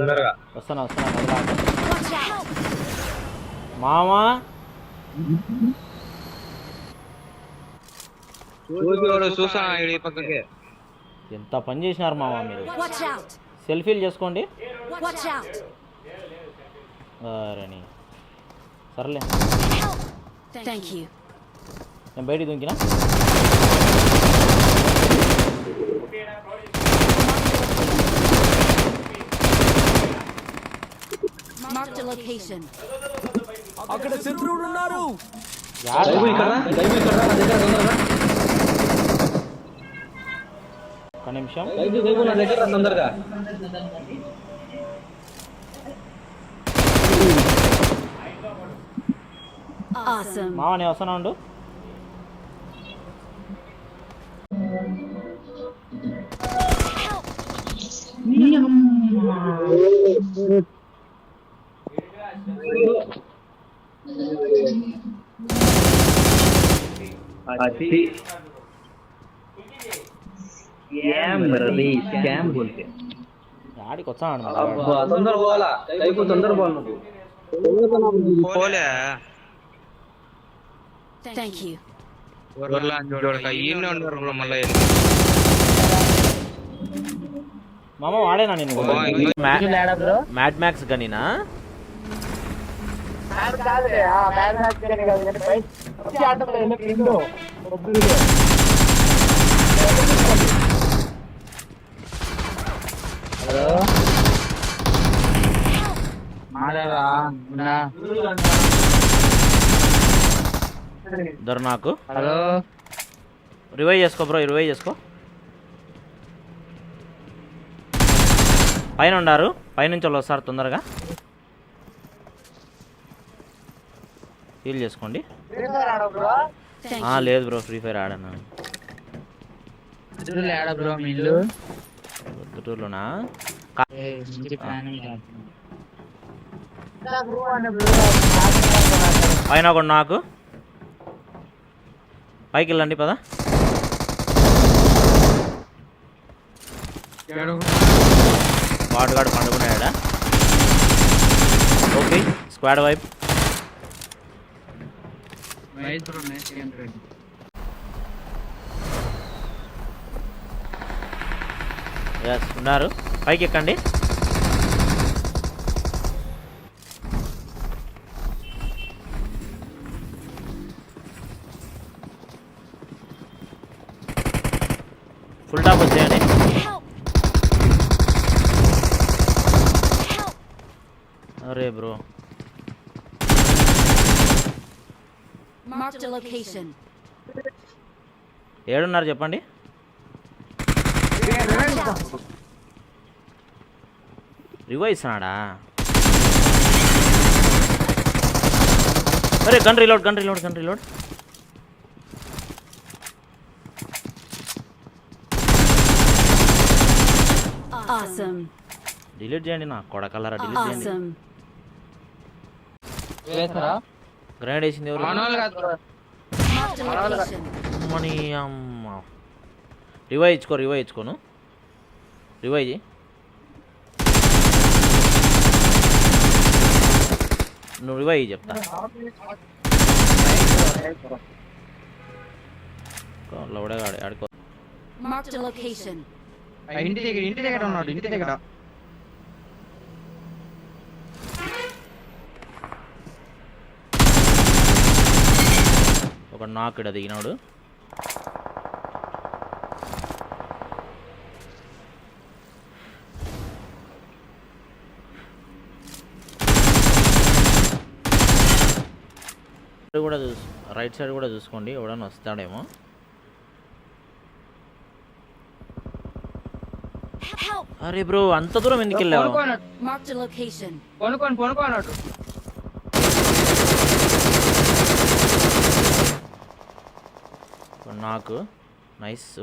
వస్తున్నా వస్తున్నా! మామా? ఎంత పని చేసినారు మామా మీరు! సెల్ఫీలు చేసుకోండి! రని సర్లే. నేను బయటికి దుంకినా Marked a location. అక్కడ శత్రువులు ఉన్నారు. దైవం ఇక్కడ రా, దైవం ఇక్కడ రా, నా దగ్గర తొందరగా ఒక నిమిషం. దైవం దైవం నా దగ్గర రా, తొందరగా Awesome. మామ నేను వస్తున్నా ఉండు. ఆడికి వచ్చాను తొందర పోవాలా తొందర పోవాలి నువ్వు పోలే ఈయన ఉన్నారు మళ్ళీ మామ వాడేనా నేను మ్యాడ్ మ్యాక్స్ గనినా దొర నాకు. హలో? రివైవ్ చేసుకో బ్రో రివైవ్ చేసుకో. పైన ఉండారు. పైనుంచి వాళ్ళు వస్తారు తొందరగా. హీల్ చేసుకోండి. లేదు బ్రో ఫ్రీ ఫైర్ ఆడను. పొద్దుటూరులోనా పైన ఒకడు నాకు. పైకి వెళ్ళండి పద. వాడుగాడు పండుకున్నాడా? Okay squad wipe. ఎస్ ఉన్నారు. పైకి ఎక్కండి. ఫుల్ టాప్ వచ్చేయండి! అరే బ్రో. ఏడున్నారు చెప్పండి! రివైవ్ ఇస్తున్నాడా? అరే gun reload gun reload gun reload Awesome. Delete చేయండి నా కొడకల్లరా డిలీట్ చేయండి. గ్రైండ్ వేసింది ఎవరు. మనీ అమ్మ. రివైవ్ ఇచ్చుకో రివైవ్ ఇచ్చుకోను. రివైవ్ నువ్వు రివైవ్ చెప్తా. లవడగాడు ఆడుకో. ఇంటి దగ్గర ఇంటి దగ్గర ఉన్నాడు ఇంటి దగ్గర. ఒక నాకుడ దిగినాడు ఇటు కూడా చూస్ రైట్ సైడ్ కూడా చూసుకోండి ఎవడన్నా వస్తాడేమో! అరే బ్రో అంత దూరం ఎందుకు వెళ్ళావు కొనుక్కోనట్టు Marked a location. కొనుక్కొని కొనుక్కోనట్టు ఒక నాకు నైస్